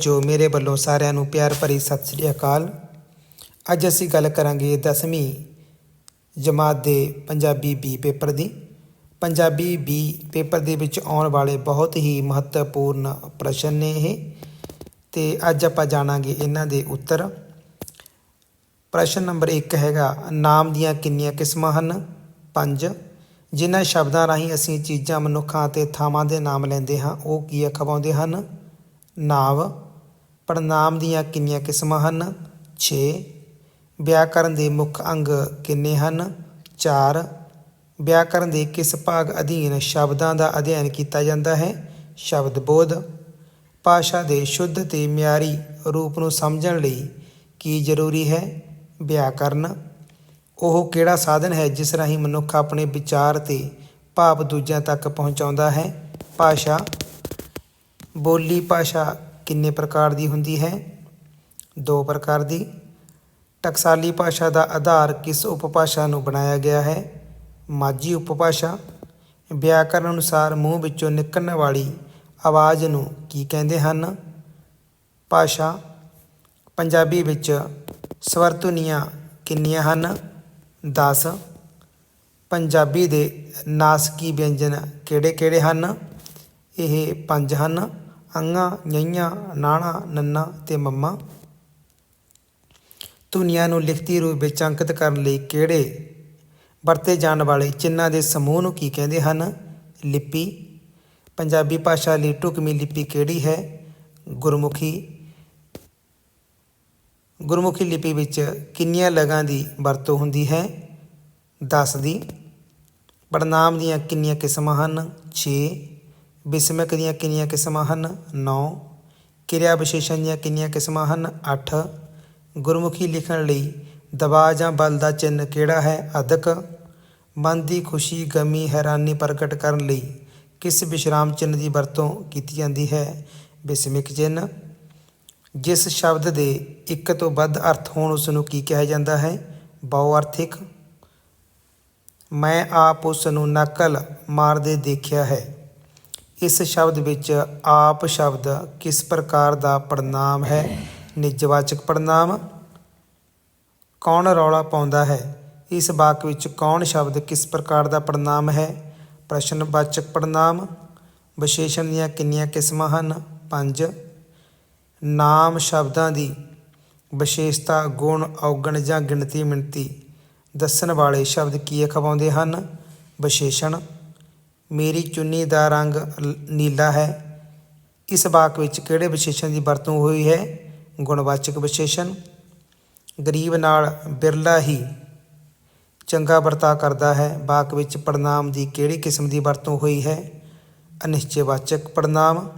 ਜੋ ਮੇਰੇ ਵੱਲੋਂ ਸਾਰਿਆਂ ਨੂੰ ਪਿਆਰ ਭਰੀ ਸਤਿ ਸ੍ਰੀ ਅਕਾਲ। ਅੱਜ ਅਸੀਂ ਗੱਲ ਕਰਾਂਗੇ 10ਵੀਂ ਜਮਾਤ ਦੇ ਪੰਜਾਬੀ ਬੀ ਪੇਪਰ ਦੀ। ਪੰਜਾਬੀ ਬੀ ਪੇਪਰ ਦੇ ਵਿੱਚ ਆਉਣ ਵਾਲੇ ਬਹੁਤ ਹੀ ਮਹੱਤਵਪੂਰਨ ਪ੍ਰਸ਼ਨ ਨੇ ਇਹ। ਤੇ ਅੱਜ ਆਪਾਂ ਜਾਣਾਂਗੇ ਇਹਨਾਂ ਦੇ ਉੱਤਰ। ਪ੍ਰਸ਼ਨ ਨੰਬਰ 1 ਹੈਗਾ, ਨਾਮ ਦੀਆਂ ਕਿੰਨੀਆਂ ਕਿਸਮਾਂ ਹਨ? 5 ਜਿਨ੍ਹਾਂ ਸ਼ਬਦਾਂ ਰਾਹੀਂ ਅਸੀਂ ਚੀਜ਼ਾਂ ਮਨੁੱਖਾਂ ਅਤੇ ਥਾਵਾਂ ਦੇ ਨਾਮ ਲੈਂਦੇ ਹਾਂ, ਉਹ ਕੀ ਅਖਵਾਉਂਦੇ ਹਨ? ਨਾਵ। ਪੜਨਾਮ ਦੀਆਂ ਕਿੰਨੀਆਂ ਕਿਸਮਾਂ ਹਨ? 6 ਵਿਆਕਰਨ ਦੇ ਮੁੱਖ ਅੰਗ ਕਿੰਨੇ ਹਨ? 4 ਵਿਆਕਰਨ ਦੇ ਕਿਸ ਭਾਗ ਅਧੀਨ ਸ਼ਬਦਾਂ ਦਾ ਅਧਿਐਨ ਕੀਤਾ ਜਾਂਦਾ ਹੈ? ਸ਼ਬਦ ਬੋਧ। ਭਾਸ਼ਾ ਦੇ ਸ਼ੁੱਧ ਤੇ ਮਿਆਰੀ ਰੂਪ ਨੂੰ ਸਮਝਣ ਲਈ ਕੀ ਜ਼ਰੂਰੀ ਹੈ? ਵਿਆਕਰਨ ਉਹ ਕਿਹੜਾ ਸਾਧਨ ਹੈ ਜਿਸ ਰਾਹੀਂ ਮਨੁੱਖ ਆਪਣੇ ਵਿਚਾਰ ਤੇ ਭਾਵ ਦੂਜਿਆਂ ਤੱਕ ਪਹੁੰਚਾਉਂਦਾ ਹੈ? ਭਾਸ਼ਾ। ਬੋਲੀ ਭਾਸ਼ਾ ਕਿੰਨੇ ਪ੍ਰਕਾਰ ਦੀ ਹੁੰਦੀ ਹੈ? ਦੋ ਪ੍ਰਕਾਰ ਦੀ। ਟਕਸਾਲੀ ਭਾਸ਼ਾ ਦਾ ਆਧਾਰ ਕਿਸ ਉਪਭਾਸ਼ਾ ਨੂੰ ਬਣਾਇਆ ਗਿਆ ਹੈ? ਮਾਝੀ ਉਪਭਾਸ਼ਾ। ਵਿਆਕਰਨ ਅਨੁਸਾਰ ਮੂੰਹ ਵਿੱਚੋਂ ਨਿਕਲਣ ਵਾਲੀ ਆਵਾਜ਼ ਨੂੰ ਕੀ ਕਹਿੰਦੇ ਹਨ? ਭਾਸ਼ਾ। ਪੰਜਾਬੀ ਵਿੱਚ ਸਵਰ ਧੁਨੀਆਂ ਕਿੰਨੀਆਂ ਹਨ? 10 ਪੰਜਾਬੀ ਦੇ ਨਾਸਕੀ ਵਿਅੰਜਨ ਕਿਹੜੇ-ਕਿਹੜੇ ਹਨ? ਇਹ ਪੰਜ ਹਨ। ਅੰਗਾ ñਈਆਂ ਨਾਣਾ, ਨੰਨਾ ਤੇ ਮੰਮਾ। ਧੁਨੀਆਂ ਨੂੰ ਲਿਖਤੀ ਰੂਪ ਵਿੱਚ ਅੰਕਿਤ ਕਰਨ ਲਈ ਕਿਹੜੇ ਵਰਤੇ ਜਾਣ ਵਾਲੇ ਚਿੰਨ੍ਹਾਂ ਦੇ ਸਮੂਹ ਨੂੰ ਕੀ ਕਹਿੰਦੇ ਹਨ? ਲਿਪੀ। ਪੰਜਾਬੀ ਭਾਸ਼ਾ ਲਈ ਢੁਕਵੀਂ ਲਿਪੀ ਕਿਹੜੀ ਹੈ? ਗੁਰਮੁਖੀ। ਗੁਰਮੁਖੀ ਲਿਪੀ ਵਿੱਚ ਕਿੰਨੀਆਂ ਲਗਾਂ ਦੀ ਵਰਤੋਂ ਹੁੰਦੀ ਹੈ? 10 ਦੀ ਪੜਨਾਮ ਦੀਆਂ ਕਿੰਨੀਆਂ ਕਿਸਮਾਂ ਹਨ? 6 ਬਿਸਮਿਕ ਦੀਆਂ ਕਿੰਨੀਆਂ ਕਿਸਮਾਂ ਹਨ? 9 ਕਿਰਿਆ ਵਿਸ਼ੇਸ਼ਣ ਦੀਆਂ ਕਿੰਨੀਆਂ ਕਿਸਮਾਂ ਹਨ? 8 ਗੁਰਮੁਖੀ ਲਿਖਣ ਲਈ ਦਬਾਅ ਜਾਂ ਬਲ ਦਾ ਚਿੰਨ੍ਹ ਕਿਹੜਾ ਹੈ? ਅਧਿਕ। ਮਨ ਦੀ ਖੁਸ਼ੀ, ਗਮੀ, ਹੈਰਾਨੀ ਪ੍ਰਗਟ ਕਰਨ ਲਈ ਕਿਸ ਵਿਸ਼ਰਾਮ ਚਿੰਨ੍ਹ ਦੀ ਵਰਤੋਂ ਕੀਤੀ ਜਾਂਦੀ ਹੈ? ਬਿਸਮਿਕ ਚਿੰਨ੍ਹ। ਜਿਸ ਸ਼ਬਦ ਦੇ ਇੱਕ ਤੋਂ ਵੱਧ ਅਰਥ ਹੋਣ ਉਸ ਨੂੰ ਕੀ ਕਿਹਾ ਜਾਂਦਾ ਹੈ? ਬਹੁ ਅਰਥਿਕ ਮੈਂ ਆਪ ਉਸ ਨੂੰ ਨਕਲ ਮਾਰਦੇ ਦੇਖਿਆ ਹੈ। ਇਸ ਸ਼ਬਦ ਵਿੱਚ ਆਪ ਸ਼ਬਦ ਕਿਸ ਪ੍ਰਕਾਰ ਦਾ ਪੜਨਾਮ ਹੈ? ਨਿਜਵਾਚਕ ਪੜਨਾਮ ਕੌਣ ਰੌਲਾ ਪਾਉਂਦਾ ਹੈ? ਇਸ ਵਾਕ ਵਿੱਚ ਕੌਣ ਸ਼ਬਦ ਕਿਸ ਪ੍ਰਕਾਰ ਦਾ ਪੜਨਾਮ ਹੈ? ਪ੍ਰਸ਼ਨਵਾਚਕ ਪੜਨਾਮ ਵਿਸ਼ੇਸ਼ਣ ਦੀਆਂ ਕਿੰਨੀਆਂ ਕਿਸਮਾਂ ਹਨ? ਪੰਜ। ਨਾਮ ਸ਼ਬਦਾਂ ਦੀ ਵਿਸ਼ੇਸ਼ਤਾ, ਗੁਣ, ਔਗਣ ਜਾਂ ਗਿਣਤੀ ਮਿਣਤੀ ਦੱਸਣ ਵਾਲੇ ਸ਼ਬਦ ਕੀ ਅਖਵਾਉਂਦੇ ਹਨ? ਵਿਸ਼ੇਸ਼ਣ। ਮੇਰੀ ਚੁੰਨੀ ਦਾ ਰੰਗ ਨੀਲਾ ਹੈ। ਇਸ ਵਾਕ ਵਿੱਚ ਕਿਹੜੇ ਵਿਸ਼ੇਸ਼ਣ ਦੀ ਵਰਤੋਂ ਹੋਈ ਹੈ? ਗੁਣਵਾਚਕ ਵਿਸ਼ੇਸ਼ਣ। ਗਰੀਬ ਨਾਲ ਬਿਰਲਾ ਹੀ ਚੰਗਾ ਵਰਤਾਅ ਕਰਦਾ ਹੈ। ਵਾਕ ਵਿੱਚ ਪੜਨਾਮ ਦੀ ਕਿਹੜੀ ਕਿਸਮ ਦੀ ਵਰਤੋਂ ਹੋਈ ਹੈ? ਅਨਿਸ਼ਚੈਵਾਚਕ ਪੜਨਾਮ